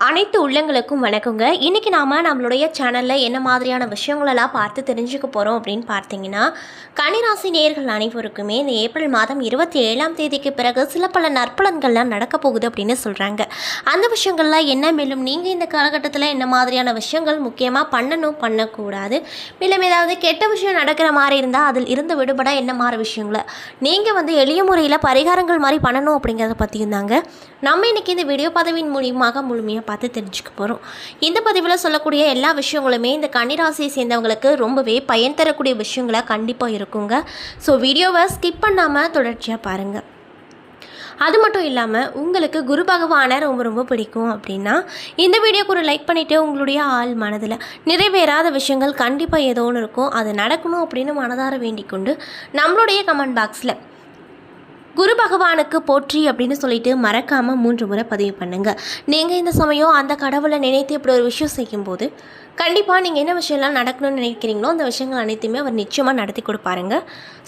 அனைத்து உள்ளங்களுக்கும் வணக்கங்க. இன்றைக்கி நாம் நம்மளுடைய சேனலில் என்ன மாதிரியான விஷயங்களெல்லாம் பார்த்து தெரிஞ்சுக்க போகிறோம் அப்படின்னு பார்த்தீங்கன்னா கன்னிராசி நேயர்கள் அனைவருக்குமே இந்த ஏப்ரல் மாதம் இருபத்தி ஏழாம் தேதிக்கு பிறகு சில பல நற்பலன்கள்லாம் நடக்க போகுது அப்படின்னு சொல்கிறாங்க அந்த விஷயங்கள்லாம் என்ன? மேலும் நீங்கள் இந்த காலகட்டத்தில் என்ன மாதிரியான விஷயங்கள் முக்கியமாக பண்ணணும் பண்ணக்கூடாது? மேலும் ஏதாவது கெட்ட விஷயம் நடக்கிற மாதிரி இருந்தால் அதில் இருந்து விடுபட என்ன மாதிரி விஷயங்களை? நீங்கள் வந்து எளிய முறையில் பரிகாரங்கள் மாதிரி பண்ணணும் அப்படிங்கிறத பற்றியும் தாங்க. நம்ம இன்றைக்கி இந்த வீடியோ பதவியின் மூலியமாக முழுமையாக பார்த்து தெரிஞ்சுக்க போகிறோம் இந்த பதிவில் சொல்லக்கூடிய எல்லா விஷயங்களுமே இந்த கன்னிராசியை சேர்ந்தவங்களுக்கு ரொம்பவே பயன் தரக்கூடிய விஷயங்களாக கண்டிப்பாக இருக்குங்க. ஸோ வீடியோவை ஸ்கிப் பண்ணாமல் தொடர்ச்சியாக பாருங்கள் அது மட்டும் இல்லாமல் உங்களுக்கு குரு பகவானை ரொம்ப ரொம்ப பிடிக்கும் அப்படின்னா இந்த வீடியோக்கு ஒரு லைக் பண்ணிவிட்டு உங்களுடைய ஆள் மனதில் நிறைவேறாத விஷயங்கள் கண்டிப்பாக ஏதோ ஒன்று இருக்கும். அது நடக்கணும் அப்படின்னு மனதார வேண்டிக் கொண்டு நம்மளுடைய கமெண்ட் பாக்ஸில் குரு பகவானுக்கு போற்றி அப்படின்னு சொல்லிட்டு மறக்காமல் மூன்று முறை பதிவு பண்ணுங்க. நீங்கள் இந்த சமயம் அந்த கடவுளை நினைத்து இப்படி ஒரு விஷயம் செய்யும்போது கண்டிப்பாக நீங்கள் என்ன விஷயம்லாம் நடக்கணும்னு நினைக்கிறீங்களோ அந்த விஷயங்கள் அனைத்தையுமே அவர் நிச்சயமாக நடத்தி கொடுப்பாருங்க.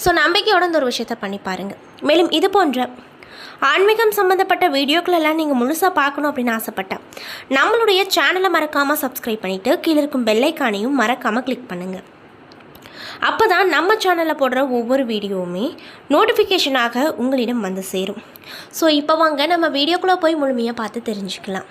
ஸோ நம்பிக்கையோட இந்த ஒரு விஷயத்தை பண்ணி பாருங்கள் மேலும் இது போன்ற ஆன்மீகம் சம்மந்தப்பட்ட வீடியோக்கள் எல்லாம் நீங்கள் முழுசாக பார்க்கணும் அப்படின்னு ஆசைப்பட்டேன் நம்மளுடைய சேனலை மறக்காமல் சப்ஸ்கிரைப் பண்ணிவிட்டு கீழே இருக்கும் பெல்லைக்கானையும் மறக்காமல் கிளிக் பண்ணுங்கள் அப்போ தான் நம்ம சேனலில் போடுற ஒவ்வொரு வீடியோவுமே நோட்டிஃபிகேஷனாக உங்களிடம் வந்து சேரும். ஸோ இப்போ வாங்க நம்ம வீடியோக்குள்ளே போய் முழுமையாக பார்த்து தெரிஞ்சுக்கலாம்.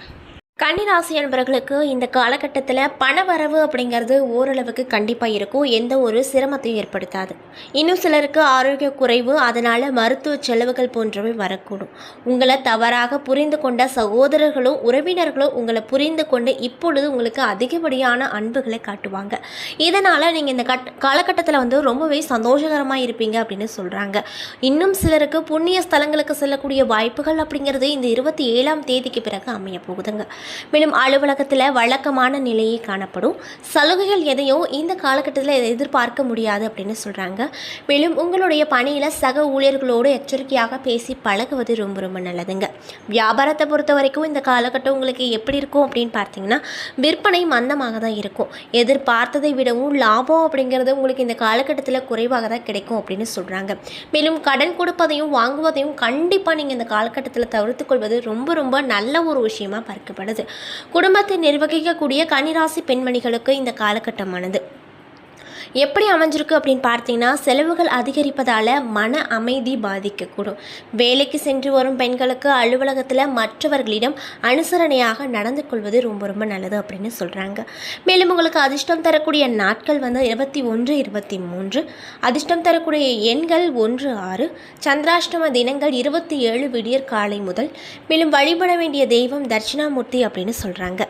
கன்னிராசி என்பவர்களுக்கு இந்த காலகட்டத்தில் பண வரவு அப்படிங்கிறது ஓரளவுக்கு கண்டிப்பாக இருக்கும். எந்த ஒரு சிரமத்தையும் ஏற்படுத்தாது. இன்னும் சிலருக்கு ஆரோக்கிய குறைவு அதனால் மருத்துவ செலவுகள் போன்றவை வரக்கூடும். உங்களை தவறாக புரிந்து கொண்ட சகோதரர்களும் உறவினர்களும் உங்களை புரிந்து கொண்டு இப்பொழுது உங்களுக்கு அதிகப்படியான அன்புகளை காட்டுவாங்க. இதனால் நீங்கள் இந்த கட் காலகட்டத்தில் வந்து ரொம்பவே சந்தோஷகரமாக இருப்பீங்க அப்படின்னு சொல்கிறாங்க இன்னும் சிலருக்கு புண்ணிய ஸ்தலங்களுக்கு செல்லக்கூடிய வாய்ப்புகள் அப்படிங்கிறது இந்த இருபத்தி ஏழாம் தேதிக்கு பிறகு அமைய போகுதுங்க. மேலும் அலுவலகத்தில் வழக்கமான நிலையே காணப்படும். சலுகைகள் எதையும் இந்த காலகட்டத்தில் எதிர்பார்க்க முடியாது அப்படின்னு சொல்கிறாங்க மேலும் உங்களுடைய பணியில் சக ஊழியர்களோடு எச்சரிக்கையாக பேசி பழகுவது ரொம்ப ரொம்ப நல்லதுங்க. வியாபாரத்தை பொறுத்த வரைக்கும் இந்த காலகட்டம் உங்களுக்கு எப்படி இருக்கும் அப்படின்னு பார்த்தீங்கன்னா விற்பனை மந்தமாக தான் இருக்கும். எதிர்பார்த்ததை விடவும் லாபம் அப்படிங்கிறது உங்களுக்கு இந்த காலகட்டத்தில் குறைவாக தான் கிடைக்கும் அப்படின்னு சொல்கிறாங்க மேலும் கடன் கொடுப்பதையும் வாங்குவதையும் கண்டிப்பாக நீங்கள் இந்த காலகட்டத்தில் தவிர்த்து கொள்வது ரொம்ப ரொம்ப நல்ல ஒரு விஷயமா பார்க்கப்படுது. குடும்பத்தை நிர்வகிக்கக்கூடிய கன்னிராசி பெண்மணிகளுக்கு இந்த காலகட்டமானது. எப்படி அமைஞ்சிருக்கு அப்படின்னு பார்த்தீங்கன்னா செலவுகள் அதிகரிப்பதால் மன அமைதி பாதிக்கக்கூடும். வேலைக்கு சென்று வரும் பெண்களுக்கு அலுவலகத்தில் மற்றவர்களிடம் அனுசரணையாக நடந்து கொள்வது ரொம்ப ரொம்ப நல்லது அப்படின்னு சொல்கிறாங்க மேலும் உங்களுக்கு அதிர்ஷ்டம் தரக்கூடிய நாட்கள் வந்து இருபத்தி ஒன்று இருபத்தி மூன்று. அதிர்ஷ்டம் தரக்கூடிய எண்கள் ஒன்று ஆறு. சந்திராஷ்டம தினங்கள் இருபத்தி ஏழு விடியற் காலை முதல். மேலும் வழிபட வேண்டிய தெய்வம் தட்சிணாமூர்த்தி அப்படின்னு சொல்கிறாங்க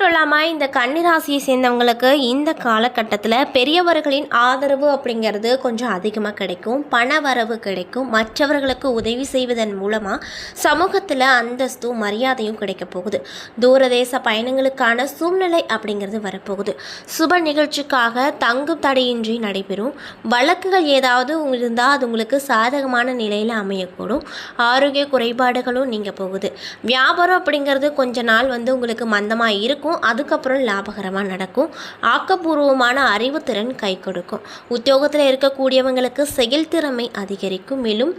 மட்டும் இல்லாமல் இந்த கன்னிராசியை சேர்ந்தவங்களுக்கு இந்த காலகட்டத்தில் பெரியவர்களின் ஆதரவு அப்படிங்கிறது கொஞ்சம் அதிகமாக கிடைக்கும். பண வரவு கிடைக்கும். மற்றவர்களுக்கு உதவி செய்வதன் மூலமாக சமூகத்தில் அந்தஸ்தும் மரியாதையும் கிடைக்க போகுது. தூரதேச பயணங்களுக்கான சூழ்நிலை அப்படிங்கிறது வரப்போகுது. சுப நிகழ்ச்சிக்காக தங்கும் தடையின்றி நடைபெறும். வழக்குகள் ஏதாவது இருந்தால் அது உங்களுக்கு சாதகமான நிலையில் அமையக்கூடும். ஆரோக்கிய குறைபாடுகளும் நீங்கள் போகுது. வியாபாரம் அப்படிங்கிறது கொஞ்ச நாள் வந்து உங்களுக்கு மந்தமாக இருக்கும். அதுக்கப்புறம் லாபகரமாக நடக்கும். ஆக்கப்பூர்வமான அறிவுத்திறன் கை கொடுக்கும். உத்தியோகத்தில் இருக்கக்கூடியவங்களுக்கு செயல்திறமை அதிகரிக்கும். மேலும்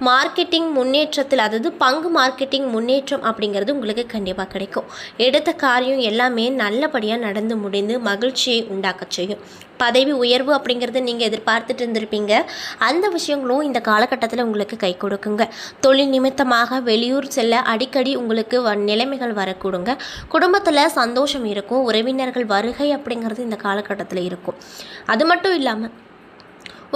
மார்க்கெட்டிங் முன்னேற்றத்தில் அதாவது பங்கு மார்க்கெட்டிங் முன்னேற்றம் அப்படிங்கிறது உங்களுக்கு கண்டிப்பாக கிடைக்கும். எடுத்த காரியம் எல்லாமே நல்லபடியாக நடந்து முடிந்து மகிழ்ச்சியை உண்டாக்க செய்யும். பதவி உயர்வு அப்படிங்கிறது நீங்கள் எதிர்பார்த்துட்டு இருந்திருப்பீங்க. அந்த விஷயங்களும் இந்த காலகட்டத்தில் உங்களுக்கு கை கொடுக்குங்க. தொழில் நிமித்தமாக வெளியூர் செல்ல அடிக்கடி உங்களுக்கு வ நிலைமைகள் வரக்கூடுங்க. குடும்பத்தில் சந்தோஷம் இருக்கும். உறவினர்கள் வருகை அப்படிங்கிறது இந்த காலகட்டத்தில் இருக்கும். அது மட்டும் இல்லாமல்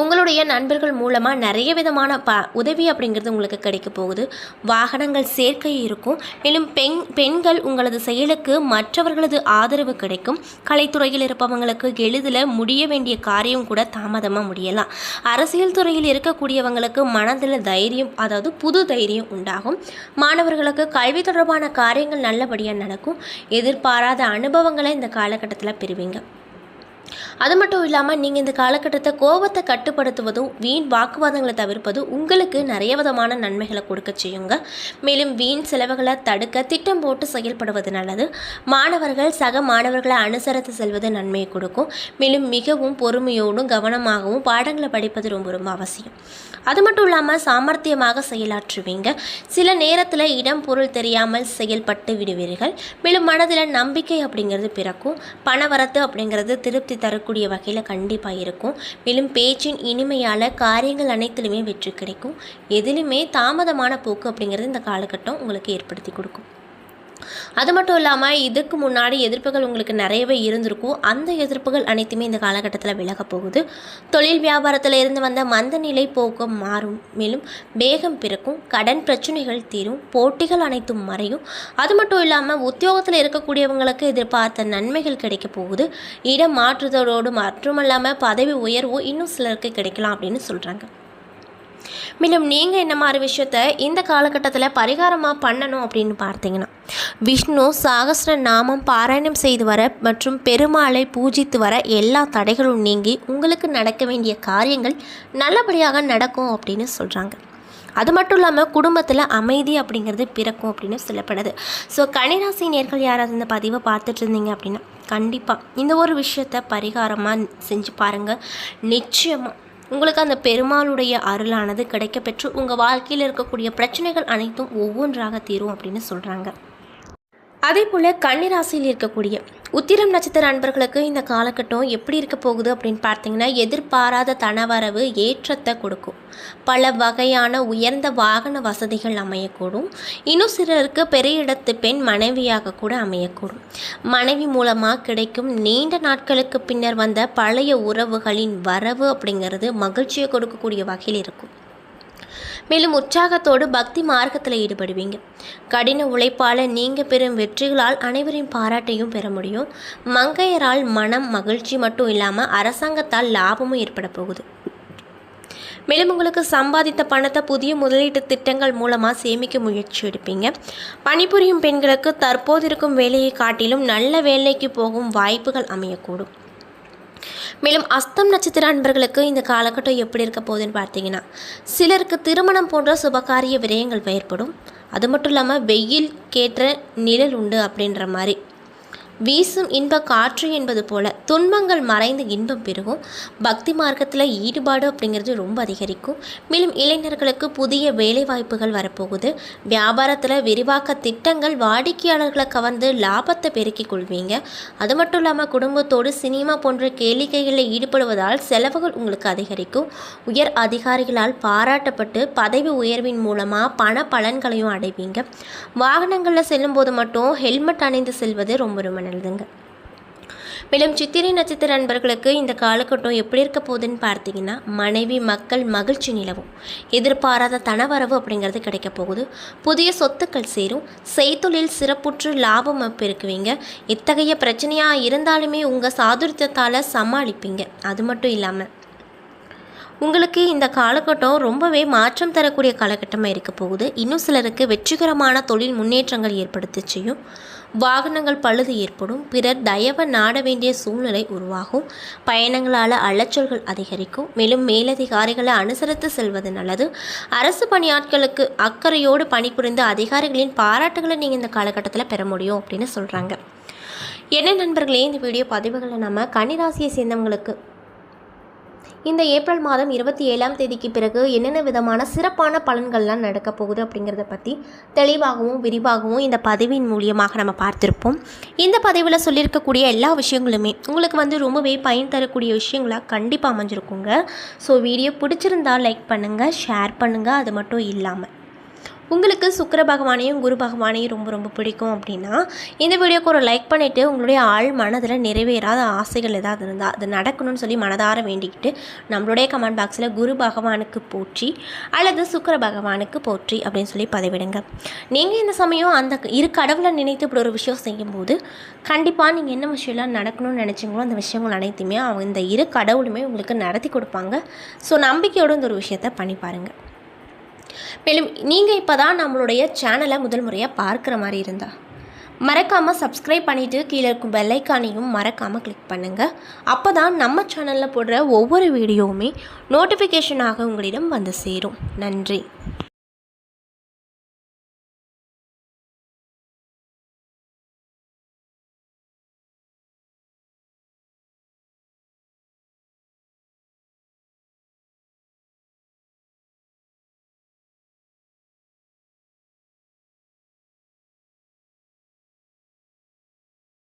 உங்களுடைய நண்பர்கள் மூலமாக நிறைய விதமான ப உதவி அப்படிங்கிறது உங்களுக்கு கிடைக்க போகுது. வாகனங்கள் சேர்க்கை இருக்கும். மேலும் பெண் பெண்கள் உங்களது செயலுக்கு மற்றவர்களது ஆதரவு கிடைக்கும். கலைத்துறையில் இருப்பவங்களுக்கு எளிதில் முடிய வேண்டிய காரியம் கூட தாமதமாக முடியலாம். அரசியல் துறையில் இருக்கக்கூடியவங்களுக்கு மனதில் தைரியம் அதாவது புது தைரியம் உண்டாகும். மாணவர்களுக்கு கல்வி தொடர்பான காரியங்கள் நல்லபடியாக நடக்கும். எதிர்பாராத அனுபவங்களை இந்த காலகட்டத்தில் பெறுவீங்க. அது மட்டும் இல்லாமல் நீங்கள் இந்த காலகட்டத்தை கோபத்தை கட்டுப்படுத்துவதும் வீண் வாக்குவாதங்களை தவிர்ப்பதும் உங்களுக்கு நிறைய விதமான நன்மைகளை கொடுக்க செய்யுங்க. மேலும் வீண் செலவுகளை தடுக்க திட்டம் போட்டு செயல்படுவது நல்லது. மாணவர்கள் சக மாணவர்களை அனுசரித்து செல்வது நன்மையை கொடுக்கும். மேலும் மிகவும் பொறுமையோடும் கவனமாகவும் பாடங்களை படிப்பது ரொம்ப ரொம்ப அவசியம். அது மட்டும் இல்லாமல் சாமர்த்தியமாக செயலாற்றுவீங்க. சில நேரத்தில் இடம் பொருள் தெரியாமல் செயல்பட்டு விடுவீர்கள். மேலும் மனதில் நம்பிக்கை அப்படிங்கிறது பிறக்கும். பணவரத்து அப்படிங்கிறது திருப்தி தரக்கூடிய வகையில் கண்டிப்பாக இருக்கும். மேலும் பேச்சின் இனிமையால் காரியங்கள் அனைத்திலுமே வெற்றி கிடைக்கும். எதிலுமே தாமதமான போக்கு அப்படிங்கிறது இந்த காலகட்டம் உங்களுக்கு ஏற்படுத்தி கொடுக்கும். அது மட்டும் இல்லாமல் இதுக்கு முன்னாடி எதிர்ப்புகள் உங்களுக்கு நிறையவே இருந்திருக்கும். அந்த எதிர்ப்புகள் அனைத்துமே இந்த காலகட்டத்தில் விலக போகுது. தொழில் வியாபாரத்தில் இருந்து வந்த மந்த நிலை போக்கம் மாறும். மேலும் வேகம் பிறக்கும் கடன் பிரச்சனைகள் தீரும் போட்டிகள் அனைத்தும் மறையும். அது மட்டும் இல்லாமல் உத்தியோகத்தில் இருக்கக்கூடியவங்களுக்கு எதிர்பார்த்த நன்மைகள் கிடைக்க போகுது. இடம் மாற்றுதலோடு மட்டுமல்லாமல் பதவி உயர்வோ இன்னும் சிலருக்கு கிடைக்கலாம் அப்படின்னு சொல்கிறாங்க மேலும் நீங்கள் என்ன மாதிரி விஷயத்த இந்த காலகட்டத்தில் பரிகாரமாக பண்ணணும் அப்படின்னு பார்த்தீங்கன்னா விஷ்ணு சாகஸ்ர நாமம் பாராயணம் செய்து வர மற்றும் பெருமாளை பூஜித்து வர எல்லா தடைகளும் நீங்கி உங்களுக்கு நடக்க வேண்டிய காரியங்கள் நல்லபடியாக நடக்கும் அப்படின்னு சொல்கிறாங்க அது மட்டும் இல்லாமல் குடும்பத்தில் அமைதி அப்படிங்கிறது பிறக்கும் அப்படின்னு சொல்லப்படுது. ஸோ கனிராசி நேர்கள் யாராவது இந்த பதிவை பார்த்துட்டு இருந்தீங்க அப்படின்னா கண்டிப்பாக இந்த ஒரு விஷயத்த பரிகாரமாக செஞ்சு பாருங்கள் நிச்சயமாக உங்களுக்கு அந்த பெருமாளுடைய அருளானது கிடைக்கப்பெற்று உங்கள் வாழ்க்கையில் இருக்கக்கூடிய பிரச்சனைகள் அனைத்தும் ஒவ்வொன்றாக தீரும் அப்படின்னு சொல்கிறாங்க அதே போல் கன்னிராசியில் இருக்கக்கூடிய உத்திரம் நட்சத்திர அன்பர்களுக்கு இந்த காலகட்டம் எப்படி இருக்க போகுது அப்படின்னு பார்த்தீங்கன்னா எதிர்பாராத தனவரவு ஏற்றத்தை கொடுக்கும். பல வகையான உயர்ந்த வாகன வசதிகள் அமையக்கூடும். இன்னும் சிலருக்கு பெரிய இடத்து பெண் மனைவியாக கூட அமையக்கூடும். மனைவி மூலமாக கிடைக்கும் நீண்ட நாட்களுக்கு பின்னர் வந்த பழைய உறவுகளின் வரவு அப்படிங்கிறது மகிழ்ச்சியை கொடுக்கக்கூடிய வகையில் இருக்கும். மேலும் உற்சாகத்தோடு பக்தி மார்க்கத்தில் ஈடுபடுவீங்க. கடின உழைப்பால் நீங்கள் பெறும் வெற்றிகளால் அனைவரின் பாராட்டையும் பெற முடியும். மங்கையரால் மனம் மகிழ்ச்சி மட்டும் இல்லாமல் அரசாங்கத்தால் லாபமும் ஏற்பட போகுது. மேலும் உங்களுக்கு சம்பாதித்த பணத்தை புதிய முதலீட்டு திட்டங்கள் மூலமாக சேமிக்க முயற்சி எடுப்பீங்க. பணிபுரியும் பெண்களுக்கு தற்போது இருக்கும் வேலையை காட்டிலும் நல்ல வேலைக்கு போகும் வாய்ப்புகள் அமையக்கூடும். மேலும் அஸ்தம் நட்சத்திர அன்பர்களுக்கு இந்த காலகட்டம் எப்படி இருக்க போகுதுன்னு பார்த்தீங்கன்னா சிலருக்கு திருமணம் போன்ற சுபகாரிய விரயங்கள் ஏற்படும். அது மட்டும் இல்லாமல் வெயில் கேட்ட நிழல் உண்டு அப்படின்ற மாதிரி. வீசும் இன்ப காற்று என்பது போல துன்பங்கள் மறைந்து இன்பம் பெருகும். பக்தி மார்க்கத்தில் ஈடுபாடு அப்படிங்கிறது ரொம்ப அதிகரிக்கும். மேலும் இளைஞர்களுக்கு புதிய வேலை வாய்ப்புகள் வரப்போகுது. வியாபாரத்தில் விரிவாக்க திட்டங்கள் வாடிக்கையாளர்களை கவர்ந்து லாபத்தை பெருக்கிக் கொள்வீங்க. அது மட்டும் இல்லாமல் குடும்பத்தோடு சினிமா போன்ற கேளிக்கைகளில் ஈடுபடுவதால் செலவுகள் உங்களுக்கு அதிகரிக்கும். உயர் அதிகாரிகளால் பாராட்டப்பட்டு பதவி உயர்வின் மூலமாக பண பலன்களையும் அடைவீங்க. வாகனங்களில் செல்லும்போது மட்டும் ஹெல்மெட் அணிந்து செல்வது ரொம்ப ரொம்ப நல்லதுங்க மேலும் சித்திரை நட்சத்திர நண்பர்களுக்கு இந்த காலகட்டம் எப்படி இருக்க போகுதுன்னு பார்த்தீங்கன்னா மனைவி மக்கள் மகிழ்ச்சி நிலவும். எதிர்பாராத தனவரவு அப்படிங்கிறது கிடைக்க போகுது. புதிய சொத்துக்கள் சேரும். செய்தொழில் சிறப்புற்று லாபம் பெருக்குவீங்க இத்தகைய பிரச்சனையாக இருந்தாலுமே உங்கள் சாதுரியத்தால் சமாளிப்பீங்க. அது மட்டும் இல்லாமல் உங்களுக்கு இந்த காலகட்டம் ரொம்பவே மாற்றம் தரக்கூடிய காலகட்டமாக இருக்க போகுது. இன்னும் சிலருக்கு வெற்றிகரமான தொழில் முன்னேற்றங்கள் ஏற்படுத்தி வாகனங்கள் பழுது ஏற்படும். பிறர் தயவ நாட வேண்டிய சூழ்நிலை உருவாகும். பயணங்களால் அலைச்சல்கள் அதிகரிக்கும். மேலும் மேலதிகாரிகளை அனுசரித்து செல்வது நல்லது. அரசு பணியாட்களுக்கு அக்கறையோடு பணிபுரிந்த அதிகாரிகளின் பாராட்டுகளை நீங்கள் இந்த காலகட்டத்தில் பெற முடியும் அப்படின்னு சொல்கிறாங்க என்ன நண்பர்களே இந்த வீடியோ பதிவுகளை நம்ம கன்னிராசியை சேர்ந்தவங்களுக்கு இந்த ஏப்ரல் மாதம் இருபத்தி ஏழாம் தேதிக்கு பிறகு என்னென்ன விதமான சிறப்பான பலன்கள்லாம் நடக்க போகுது அப்படிங்கிறத பற்றி தெளிவாகவும் விரிவாகவும் இந்த பதிவின் மூலியமாக நம்ம பார்த்துருப்போம். இந்த பதிவில் சொல்லியிருக்கக்கூடிய எல்லா விஷயங்களுமே உங்களுக்கு வந்து ரொம்பவே பயன் தரக்கூடிய விஷயங்களாக கண்டிப்பாக அமைஞ்சிருக்குங்க. ஸோ வீடியோ பிடிச்சிருந்தால் லைக் பண்ணுங்கள் ஷேர் பண்ணுங்கள் அது மட்டும் இல்லாமல் உங்களுக்கு சுக்கர பகவானையும் குரு பகவானையும் ரொம்ப ரொம்ப பிடிக்கும் அப்படின்னா இந்த வீடியோக்கு ஒரு லைக் பண்ணிவிட்டு உங்களுடைய ஆள் மனதில் நிறைவேறாத ஆசைகள் ஏதாவது இருந்தால் அது நடக்கணும்னு சொல்லி மனதார வேண்டிக்கிட்டு நம்மளுடைய கமெண்ட் பாக்ஸில் குரு பகவானுக்கு போற்றி அல்லது சுக்கர பகவானுக்கு போற்றி அப்படின்னு சொல்லி பதிவிடுங்க. நீங்கள் இந்த சமயம் அந்த இரு கடவுளை நினைத்து இப்படி ஒரு விஷயம் செய்யும்போது கண்டிப்பாக நீங்கள் என்ன விஷயம்லாம் நடக்கணும்னு நினச்சிங்களோ அந்த விஷயங்கள் அனைத்துமே அவங்க இந்த இரு கடவுளுமே உங்களுக்கு நடத்தி கொடுப்பாங்க. ஸோ நம்பிக்கையோடு இந்த ஒரு விஷயத்தை பண்ணி பாருங்கள் மேலும் நீங்கள் இப்போ தான் நம்மளுடைய சேனலை முதல் முறையாக பார்க்குற மாதிரி இருந்தால் மறக்காமல் சப்ஸ்கிரைப் பண்ணிவிட்டு கீழே இருக்கும் பெல்லைக்கானையும் மறக்காமல் கிளிக் பண்ணுங்கள் அப்போ தான் நம்ம சேனலில் போடுற ஒவ்வொரு வீடியோவுமே நோட்டிஃபிகேஷனாக உங்களிடம் வந்து சேரும். நன்றி.